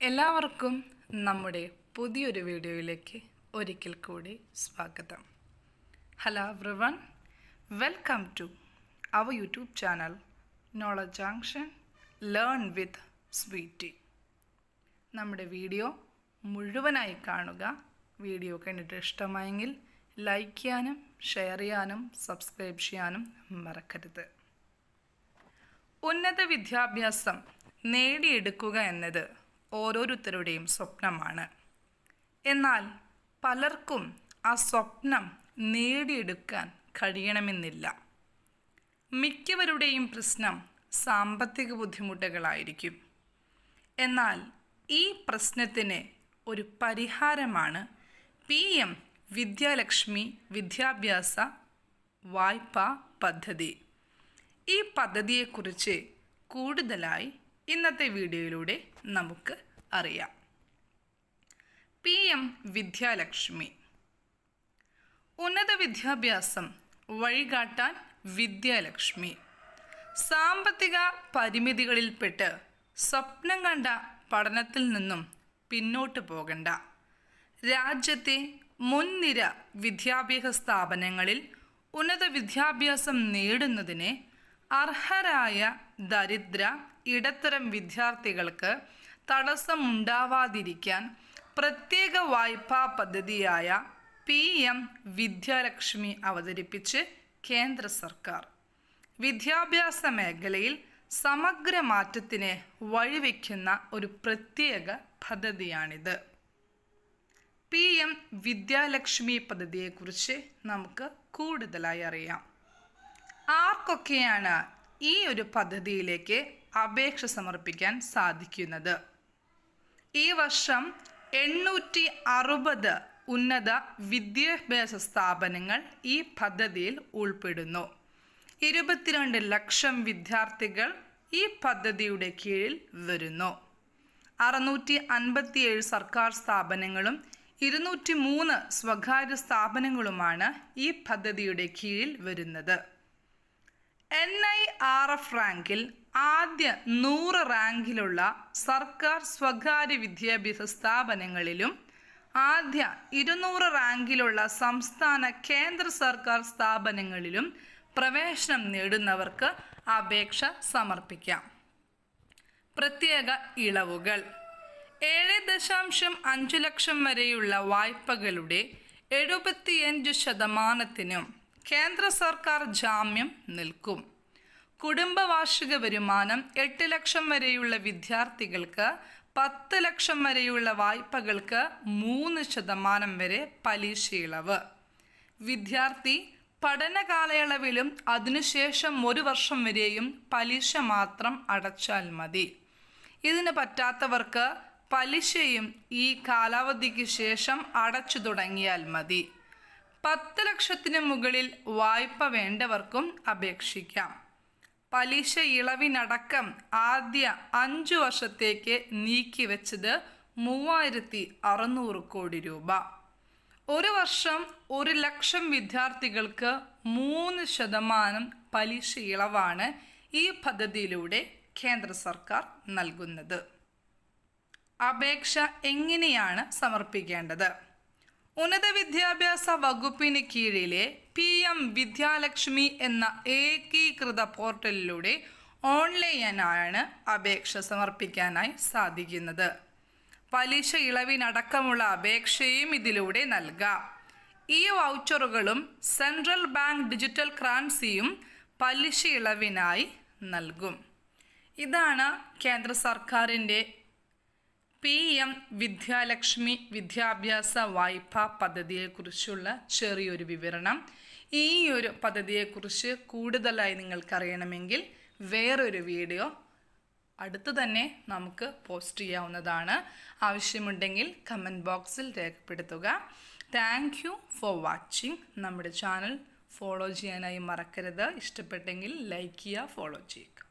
എല്ലാവർക്കും നമ്മുടെ പുതിയൊരു വീഡിയോയിലേക്ക് ഒരിക്കൽ കൂടി സ്വാഗതം. Hello everyone welcome to our YouTube channel knowledge junction learn with Sweety നമ്മുടെ വീഡിയോ മുഴുവനായി കാണുക. വീഡിയോ കണ്ടിട്ട് ഇഷ്ടമായെങ്കിൽ ലൈക്ക് ചെയ്യാനും ഷെയർ ചെയ്യാനും സബ്സ്ക്രൈബ് ചെയ്യാനും മറക്കരുത്. ഉന്നത വിദ്യാഭ്യാസം നേടിയെടുക്കുക എന്നത് ഓരോരുത്തരുടെയും സ്വപ്നമാണ്. എന്നാൽ പലർക്കും ആ സ്വപ്നം നേടിയെടുക്കാൻ കഴിയണമെന്നില്ല. മിക്കവരുടെയും പ്രശ്നം സാമ്പത്തിക ബുദ്ധിമുട്ടുകളായിരിക്കും. എന്നാൽ ഈ പ്രശ്നത്തിന് ഒരു പരിഹാരമാണ് പി എം വിദ്യാലക്ഷ്മി വിദ്യാഭ്യാസ വായ്പാ പദ്ധതി. ഈ പദ്ധതിയെക്കുറിച്ച് കൂടുതലായി ഇന്നത്തെ വീഡിയോയിലൂടെ നമുക്ക് അറിയാം. P M Vidyalakshmi. ഉന്നത വിദ്യാഭ്യാസം വഴികാട്ടാൻ വിദ്യാലക്ഷ്മി. സാമ്പത്തിക പരിമിതികളിൽപ്പെട്ട് സ്വപ്നം കണ്ട പഠനത്തിൽ നിന്നും പിന്നോട്ട് പോകണ്ട. രാജ്യത്തെ മുൻനിര വിദ്യാഭ്യാസ സ്ഥാപനങ്ങളിൽ ഉന്നത വിദ്യാഭ്യാസം നേടുന്നതിന് അർഹരായ ദരിദ്ര ഇടത്തരം വിദ്യാർത്ഥികൾക്ക് തടസ്സമുണ്ടാവാതിരിക്കാൻ പ്രത്യേക വായ്പാ പദ്ധതിയായ പി എം വിദ്യാലക്ഷ്മി അവതരിപ്പിച്ച് കേന്ദ്ര സർക്കാർ. വിദ്യാഭ്യാസ മേഖലയിൽ സമഗ്ര മാറ്റത്തിന് വഴിവെക്കുന്ന ഒരു പ്രത്യേക പദ്ധതിയാണിത്. പി എം വിദ്യാലക്ഷ്മി പദ്ധതിയെക്കുറിച്ച് നമുക്ക് കൂടുതലായി അറിയാം. ആർക്കൊക്കെയാണ് ഈ ഒരു പദ്ധതിയിലേക്ക് അപേക്ഷ സമർപ്പിക്കാൻ സാധിക്കുന്നത്. ഈ വർഷം എണ്ണൂറ്റി അറുപത് ഉന്നത വിദ്യാഭ്യാസ സ്ഥാപനങ്ങൾ ഈ പദ്ധതിയിൽ ഉൾപ്പെടുന്നു. ഇരുപത്തിരണ്ട് ലക്ഷം വിദ്യാർത്ഥികൾ ഈ പദ്ധതിയുടെ കീഴിൽ വരുന്നു. അറുന്നൂറ്റി അൻപത്തിയേഴ് സർക്കാർ സ്ഥാപനങ്ങളും ഇരുന്നൂറ്റി മൂന്ന് സ്വകാര്യ സ്ഥാപനങ്ങളുമാണ് ഈ പദ്ധതിയുടെ കീഴിൽ വരുന്നത്. എൻ ഐ ആർ എഫ് റാങ്കിൽ ആദ്യ നൂറ് റാങ്കിലുള്ള സർക്കാർ സ്വകാര്യ വിദ്യാഭ്യാസ സ്ഥാപനങ്ങളിലും ആദ്യ ഇരുന്നൂറ് റാങ്കിലുള്ള സംസ്ഥാന കേന്ദ്ര സർക്കാർ സ്ഥാപനങ്ങളിലും പ്രവേശനം നേടുന്നവർക്ക് അപേക്ഷ സമർപ്പിക്കാം. പ്രത്യേക ഇളവുകൾ. ഏഴ് ദശാംശം അഞ്ച് ലക്ഷം വരെയുള്ള വായ്പകളുടെ എഴുപത്തിയഞ്ച് ശതമാനത്തിനും കേന്ദ്ര സർക്കാർ ജാമ്യം നിൽക്കും. കുടുംബ വാർഷിക വരുമാനം എട്ട് ലക്ഷം വരെയുള്ള വിദ്യാർത്ഥികൾക്ക് പത്ത് ലക്ഷം വരെയുള്ള വായ്പകൾക്ക് മൂന്ന് ശതമാനം വരെ പലിശ ഇളവ് വിദ്യാർത്ഥി പഠന കാലയളവിലും അതിനുശേഷം ഒരു വർഷം വരെയും പലിശ മാത്രം അടച്ചാൽ മതി. ഇതിന് പറ്റാത്തവർക്ക് പലിശയും ഈ കാലാവധിക്ക് ശേഷം അടച്ചു തുടങ്ങിയാൽ മതി. പത്ത് ലക്ഷത്തിന് മുകളിൽ വായ്പ വേണ്ടവർക്കും അപേക്ഷിക്കാം. പലിശ ഇളവിനടക്കം ആദ്യ അഞ്ചു വർഷത്തേക്ക് നീക്കിവെച്ചത് മൂവായിരത്തി അറുന്നൂറ് കോടി രൂപ. ഒരു വർഷം ഒരു ലക്ഷം വിദ്യാർത്ഥികൾക്ക് മൂന്ന് ശതമാനം പലിശ ഇളവാണ് ഈ പദ്ധതിയിലൂടെ കേന്ദ്ര സർക്കാർ നൽകുന്നത്. അപേക്ഷ എങ്ങനെയാണ് സമർപ്പിക്കേണ്ടത്? ഉന്നത വിദ്യാഭ്യാസ വകുപ്പിന് കീഴിലെ പി എം വിദ്യാലക്ഷ്മി എന്ന ഏകീകൃത പോർട്ടലിലൂടെ ഓൺലൈനായാണ് അപേക്ഷ സമർപ്പിക്കാനായി സാധിക്കുന്നത്. പലിശ ഇളവിനടക്കമുള്ള അപേക്ഷയും ഇതിലൂടെ നൽകാം. ഈ വൗച്ചറുകളും സെൻട്രൽ ബാങ്ക് ഡിജിറ്റൽ കറൻസിയും പലിശ ഇളവിനായി നൽകും. ഇതാണ് കേന്ദ്ര സർക്കാരിന്റെ പി എം വിദ്യാലക്ഷ്മി വിദ്യാഭ്യാസ വായ്പാ പദ്ധതിയെക്കുറിച്ചുള്ള ചെറിയൊരു വിവരണം. ഈ ഒരു പദ്ധതിയെക്കുറിച്ച് കൂടുതലായി നിങ്ങൾക്കറിയണമെങ്കിൽ വേറൊരു വീഡിയോ അടുത്ത് തന്നെ നമുക്ക് പോസ്റ്റ് ചെയ്യാവുന്നതാണ്. ആവശ്യമുണ്ടെങ്കിൽ കമന്റ് ബോക്സിൽ രേഖപ്പെടുത്തുക. താങ്ക് യു ഫോർ വാച്ചിങ് നമ്മുടെ ചാനൽ ഫോളോ ചെയ്യാനായി മറക്കരുത്. ഇഷ്ടപ്പെട്ടെങ്കിൽ ലൈക്ക് ചെയ്യുക ഫോളോ ചെയ്യുക.